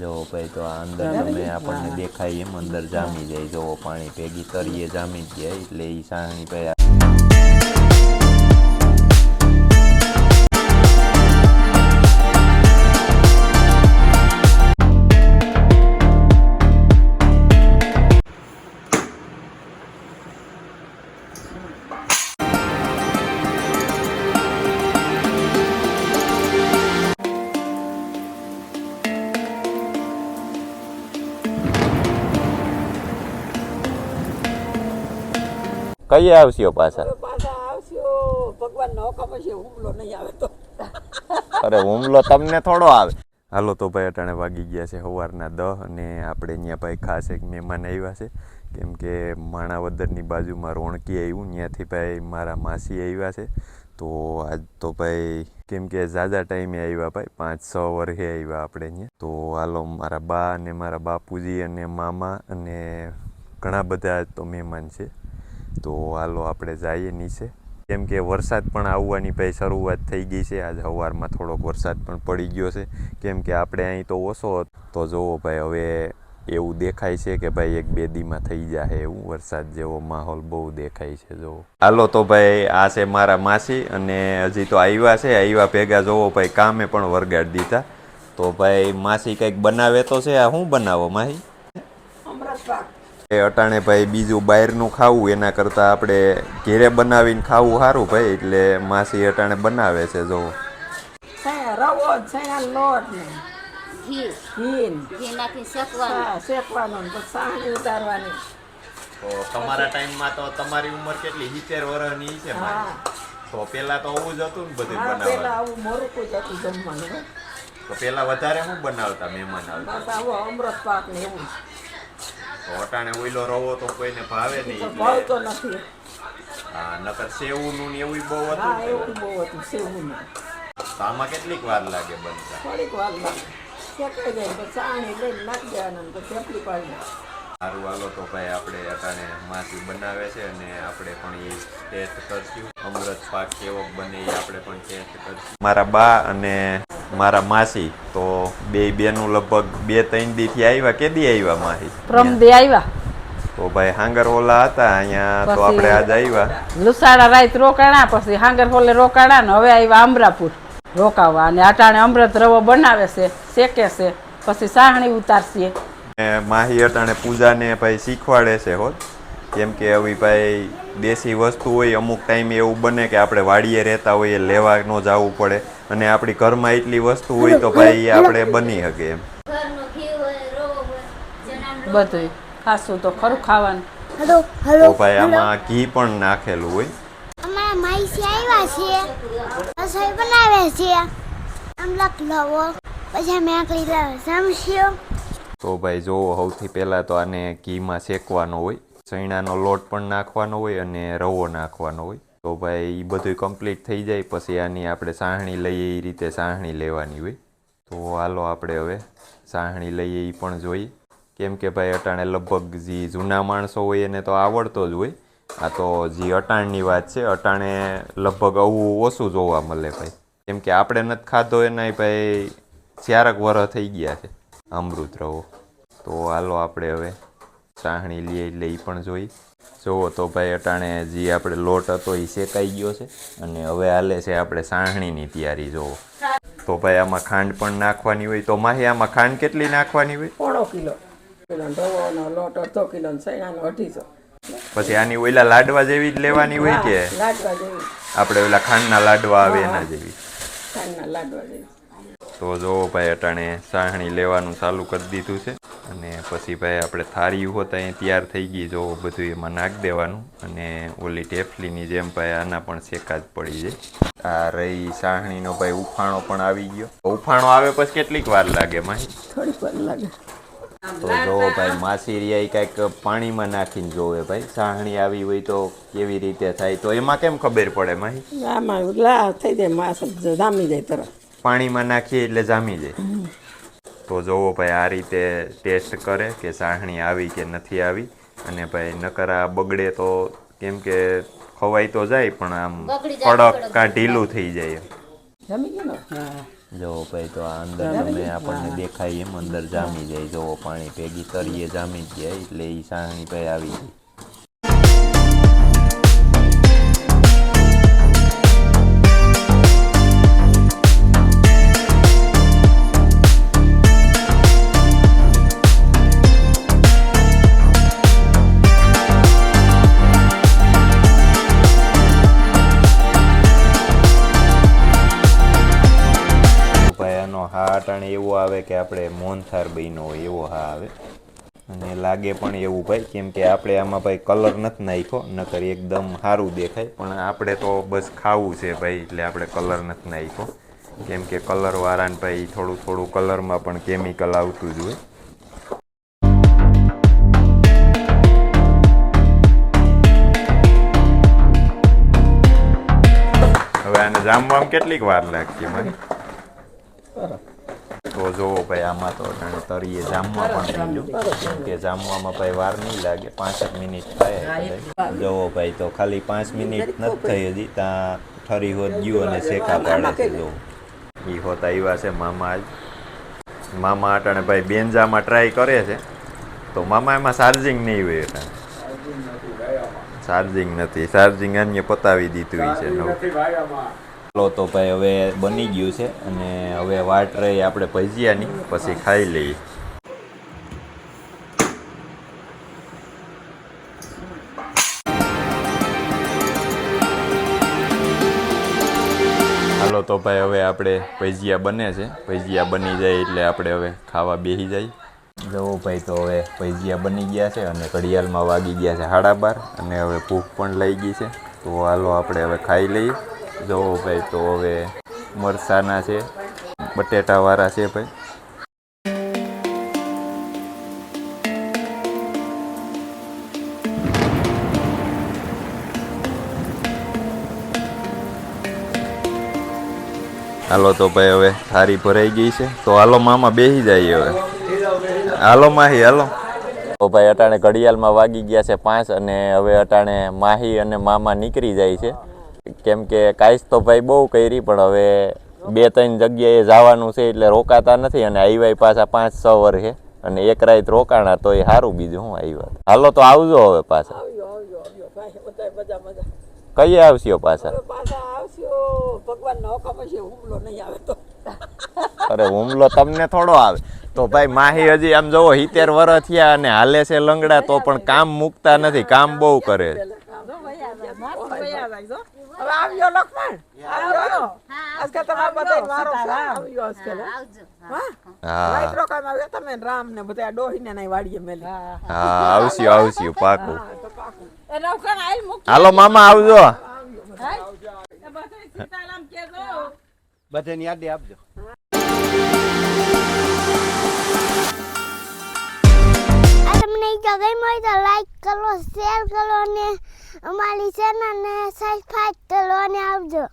જો ભાઈ તો આ અંદર તમે આપણને દેખાય એમ અંદર જામી જાય. જો પાણી ભેગી તરીએ જામી જાય. એટલે એ સાણી ભાઈ કઈ આવશો પાછા? અરે હુમલો તમને થોડો આવે. હાલો તો ભાઈ અટાણે વાગી ગયા છે સવારના દહ અને આપણે અહીંયા ભાઈ ખાસ એક મહેમાન આવ્યા છે. કેમ કે માણાવદરની બાજુમાં રોણકી આવ્યું ત્યાંથી ભાઈ મારા માસી આવ્યા છે. તો આજ તો ભાઈ કેમ કે ઝાઝા ટાઈમે આવ્યા ભાઈ પાંચ છ વર્ષે આવ્યા આપણે અહીંયા. તો હાલો મારા બા અને મારા બાપુજી અને મામા અને ઘણા બધા તો મહેમાન છે. તો હાલો આપણે જઈએ નીચે. કેમ કે વરસાદ પણ આવવાની ભાઈ શરૂઆત થઈ ગઈ છે. આજ સવારમાં થોડોક વરસાદ પણ પડી ગયો છે. કેમ કે આપણે અહીં તો ઓછો તો જુઓ ભાઈ, હવે એવું દેખાય છે કે ભાઈ એક બે દીમાં થઈ જાય એવું વરસાદ જેવો માહોલ બહુ દેખાય છે, જોવો. હાલો તો ભાઈ, આ છે મારા માસી અને હજી તો આવ્યા છે. આવ્યા ભેગા જોવો ભાઈ, કામે પણ વરગાડી દીધા. તો ભાઈ, માસી કંઈક બનાવે તો છે? આ શું બનાવો માસી એ અટાણે ભાઈ બીજું બહારનું ખાવું એના કરતાં આપણે ઘેરે બનાવીને ખાવું સારું ભાઈ એટલે માસી અટાણે બનાવે છે જો. રવો સૈયા લોટ ને. ઘી. ઘી ને. શેકવાનું. હા, શેકવાનો ને પછી સાણી ઉતારવાની. તો તમારા ટાઈમમાં તો તમારી ઉંમર કેટલી? સિત્તેર વર્ષની છે તો પેલા તો આવું જ હતું ને બધું હા પેલા આવું જમવાનું. તો પેલા વધારે શું બનાવતા મહેમાન આવતા? આવો અમૃત પાક ને એવું. તો અટાણે ઓઈલો રવો તો કોઈને ભાવે નહીં. ભાવતો નથી. હા નકર સેવનું ને એવું બહુ હા હતું એવું બહુ હતું સેવું નું તો આમાં કેટલીક વાર લાગે બનતા? થોડીક વાર લાગે. શેકાઈ જાય પછી સાણી લઈને નાખી દેવાના પછી થેપલી પાડી સારું હાલો તો ભાઈ આપણે અટાણે માસી બનાવે છે અને આપણે પણ એ ટેસ્ટ કરશું. અમૃત પાક કેવો બને એ આપણે પણ ટેસ્ટ કરશું. મારા બા અને મારા માસી તો બે બેનું લગભગ બે ત્રણ દીથી આવ્યા કેદી આવ્યા માસી? પ્રમદે આવ્યા તો ભાઈ હાંગર ઓલા હતા અહીંયા તો આપણે આજ આવ્યા લુસાડા રાત રોકાણા પછી હાંગર હોલે રોકાણા ને હવે આવ્યા અમરાપુર રોકાવા. અને અટાણે અમૃત રવો બનાવે છે શેકે છે પછી સાહણી ઉતારશે. માહી અટાણે પૂજાને ભાઈ શીખવાડે છે હોત કેમ કે હવે ભાઈ દેશી વસ્તુ હોય અમુક ટાઈમે એવું બને કે આપણે વાડીએ રહેતા હોઈએ લેવા ન જવું પડે. અને આપણી ઘરમાં એટલી વસ્તુ હોય તો ભાઈ આપણે બની શકે એમ. બધું ખાસું તો ખરું ખાવાનું. હલો તો ભાઈ આમાં ઘી પણ નાખેલું હોય. અમારા માઈસી આવ્યા છે. રસોઈ બનાવે છે. આમ લખ લવો. પછી અમે લાવે સમસ્યો તો ભાઈ જોવો સૌથી પહેલાં તો આને ઘીમાં શેકવાનો હોય, ચણાનો લોટ પણ નાખવાનો હોય અને રવો નાખવાનો હોય. તો ભાઈ એ બધું કમ્પ્લીટ થઈ જાય, પછી આની આપણે સાહણી લઈએ એ રીતે સાહણી લેવાની હોય. તો હાલો આપણે હવે સાહણી લઈએ એ પણ જોઈએ. કેમ કે ભાઈ, અટાણે લગભગ જે જૂના માણસો હોય એને તો આવડતો જ હોય. આ તો જે અટાણની વાત છે, અટાણે લગભગ આવું ઓછું જોવા મળે ભાઈ. કેમ કે આપણે નથી ખાધો એના ભાઈ ચારક વરસ થઈ ગયા છે. અમૃત રવો. તો હાલો આપણે હવે સાહણી લઈએ એટલે એ પણ જોઈ. જુઓ તો ભાઈ અટાણે જે આપણે લોટ હતો એ શેકાઈ ગયો છે અને હવે હાલે છે આપણે સાહણીની તૈયારી જુઓ. તો ભાઈ આમાં ખાંડ પણ નાખવાની હોય. તો માહી આમાં ખાંડ કેટલી નાખવાની હોય? પોણો કિલો. રવાનો લોટ અડધો કિલો અઢીસો. પછી આની ઓલા લાડવા જેવી જ લેવાની હોય કે? આપણે ઓલા ખાંડના લાડવા આવે એના જેવી. ખાંડના લાડવા જેવી. તો જો ભાઈ અટાણે સાહણી લેવાનું ચાલુ કરી દીધું છે. અને પછી ભાઈ આપણે થારી હોતા અહીં તૈયાર થઈ ગઈ. જો બધું એમાં નાખી દેવાનું. અને ઓલી ટેફલીની જેમ ભાઈ આના પણ શેકા જ પડી જાય. આ રહી સાહણીનો ભાઈ ઉફાણો પણ આવી ગયો. ઉફાણો આવે પછી કેટલીક વાર લાગે માહી થોડીક વાર લાગે. તો જોવો ભાઈ માસી રિયાઈ કાંઈક પાણીમાં નાખીને જોવે ભાઈ. સાહણી આવી હોય તો કેવી રીતે થાય? તો એમાં કેમ ખબર પડે માહી આમાં લા થઈ જાય માસ જામી જાય તરત. પાણીમાં નાખીએ એટલે જામી જાય. તો જોવો ભાઈ આ રીતે ટેસ્ટ કરે કે સાહણી આવી કે નથી આવી. અને ભાઈ નકર આ બગડે તો કેમ કે ખવાઈ તો જાય પણ આમ કડક. કાં ઢીલું થઈ જાય. જમી ગયો ને? હા. જો ભાઈ તો આ અંદર તમે આપણને દેખાય એમ અંદર જામી જાય. જવો પાણી ભેગી તરીએ જામી જાય એટલે એ સાહણી ભાઈ આવી ગઈ આવે કે આપણે મોનથાર બન્યો હોય, એવો હા આવે. અને લાગે પણ એવું ભાઈ, કેમ કે આપણે આમાં ભાઈ કલર નથી નાખ્યો, નકર એકદમ સારું દેખાય. પણ આપણે તો બસ ખાવું છે ભાઈ, એટલે આપણે કલર નથી નાખ્યો. કેમ કે કલર વાળાને ભાઈ થોડું થોડું કલરમાં પણ કેમિકલ આવતું જ હોય. હવે આને જામવામાં કેટલીક વાર લાગશે મને તો જોવો ભાઈ આમાં તો તરીએ જામવા પણ ગયું કેમ કે જામવામાં ભાઈ વાર નહીં લાગે પાંચ એક મિનિટ થાય જોવો ભાઈ તો ખાલી પાંચ મિનિટ નથી થઈ હજી ત્યાં ઠરી હોત ગયું અને શેકા પાડે છે જોવો. એ હોત આવ્યા છે મામા જ મામા અટાણે ભાઈ બેન્જામાં ટ્રાય કરે છે. તો મામા એમાં ચાર્જિંગ નહીં હોય એટલે. ચાર્જિંગ નથી ચાર્જિંગ અન્ય પતાવી દીધું છે નવું. ચાલો તો ભાઈ હવે બની ગયું છે અને હવે વાટ રહી આપણે ભજીયાની, પછી ખાઈ લઈએ. ચાલો તો ભાઈ હવે આપણે ભજીયા બને છે. ભજીયા બની જાય એટલે આપણે હવે ખાવા બેસી જાય. જવો ભાઈ તો હવે ભજીયા બની ગયા છે અને ઘડિયાળમાં વાગી ગયા છે સાડા બાર અને હવે ભૂખ પણ લઈ ગઈ છે. તો હાલો આપણે હવે ખાઈ લઈએ. જવો ભાઈ, તો હવે મરસાના છે, બટેટાવાળા છે ભાઈ. હાલો તો ભાઈ, હવે થારી ભરાઈ ગઈ છે. તો હાલો મામા બેસી જાય હવે. હાલો માહી, હાલો. તો ભાઈ, અટાણે ઘડિયાળમાં વાગી ગયા છે પાંચ અને હવે અટાણે માહી અને મામા નીકળી જાય છે. કેમ કે કાયસ તો ભાઈ બહુ કરી પણ હવે બે ત્રણ જગ્યાએ જવાનું છે એટલે રોકાતા નથી અને આવ્યા પાછા પાંચ છ વર્ષે અને એક રાત રોકાણા તો એ સારું બીજું હું આવ્યા હાલો તો આવજો હવે પાછા. કઈ આવશો પાછા? અરે હુમલો તમને થોડો આવે. તો ભાઈ માહી હજી આમ જોવો સિત્તેર વર્ષ થયા અને હાલે છે લંગડા તો પણ કામ મૂકતા નથી કામ બહુ કરે છે. હવે આવ્યો લખમણ આવ્યો આજકાલ તમારે બધા વારો આવ્યો આવજો આજકાલ હો. આવજો રાત રોકાણ તમે રામ ને બધા ડોહીને નઈ વાડીએ મેલી. હા. આવસી આવસી પાકું. એ નવખાણ આઈ મૂક હાલો મામા આવજો. કેજો બધાની આપજો. તમને જો ગમ્યું હોય તો લાઈક કરો શેર કરો અને અમારી ચેનલને સબસ્ક્રાઈબ કરો અને આવજો.